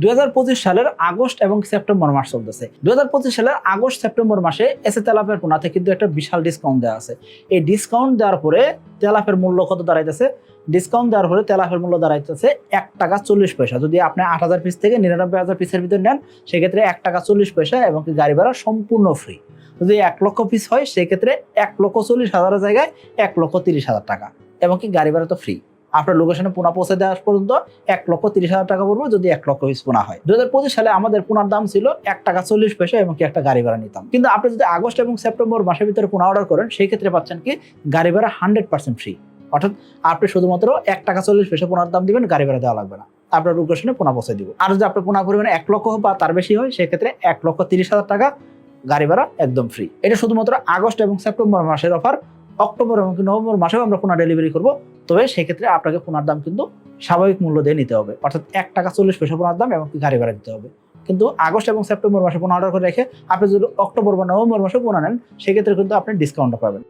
দুই হাজার পঁচিশ সালের আগস্ট এবং সেপ্টেম্বর মাস চলতেছে। দুই হাজার পঁচিশ সালের আগস্ট, সেপ্টেম্বর মাসে এসে তেলাপের পোনাতে কিন্তু একটা বিশাল ডিসকাউন্ট দেওয়া আছে। এই ডিসকাউন্ট দেওয়ার পরে তেলাপের মূল্য কত দাঁড়াইতেছে? ডিসকাউন্ট দেওয়ার পরে তেলাপের মূল্য দাঁড়াইতেছে এক টাকা চল্লিশ পয়সা। যদি আপনি আট হাজার পিস থেকে নিরানব্বই হাজার পিসের ভিতর নেন, সেক্ষেত্রে এক টাকা চল্লিশ পয়সা এবং গাড়ি ভাড়া সম্পূর্ণ ফ্রি যদি এক লক্ষ পিস হয়, সেক্ষেত্রে এক লক্ষ চল্লিশ হাজারের জায়গায় এক লক্ষ তিরিশ হাজার টাকা এবং কি গাড়ি ভাড়া তো ফ্রি আপনার লোকেশনে পোনা পৌঁছে দেওয়া পর্যন্ত এক লক্ষ তিরিশ হাজার টাকা পড়বে যদি এক লক্ষ পিস পোনা হয়। দু হাজার পঁচিশ সালে আমাদের পোনার দাম ছিল এক টাকা চল্লিশ পয়সা এবং কি একটা গাড়ি ভাড়া নিতাম। কিন্তু আপনি যদি আগস্ট এবং সেপ্টেম্বর মাসের ভিতরে পোনা অর্ডার করেন, সেই ক্ষেত্রে পাচ্ছেন কি গাড়ি ভাড়া হান্ড্রেড পার্সেন্ট ফ্রি অর্থাৎ আপনি শুধুমাত্র এক টাকা চল্লিশ পয়সা পোনার দাম দিবেন, গাড়ি ভাড়া দেওয়া লাগবে না। আপনার লোকেশনে পোনা পৌঁছে দিব। আর যদি আপনার পোনা পরিমাণে এক লক্ষ বা তার বেশি হয় সেক্ষেত্রে এক লক্ষ তিরিশ হাজার টাকা গাড়ি ভাড়া একদম ফ্রি এটা শুধুমাত্র আগস্ট এবং সেপ্টেম্বর মাসের অফার অক্টোবর এবং নভেম্বর মাসেও আমরা পোনা ডেলিভারি করব। তবে সেক্ষেত্রে আপনাকে পোনার দাম কিন্তু স্বাভাবিক মূল্য দিয়ে নিতে হবে। অর্থাৎ এক টাকা চল্লিশ পয়সা পোনার দাম এবং গাড়ি ভাড়া দিতে হবে। কিন্তু আগস্ট এবং সেপ্টেম্বর মাসে পোনা অর্ডার করে রেখে আপনি যদি অক্টোবর বা নভেম্বর মাসে পোনা নেন, সেক্ষেত্রে কিন্তু আপনি ডিসকাউন্টটা পাবেন।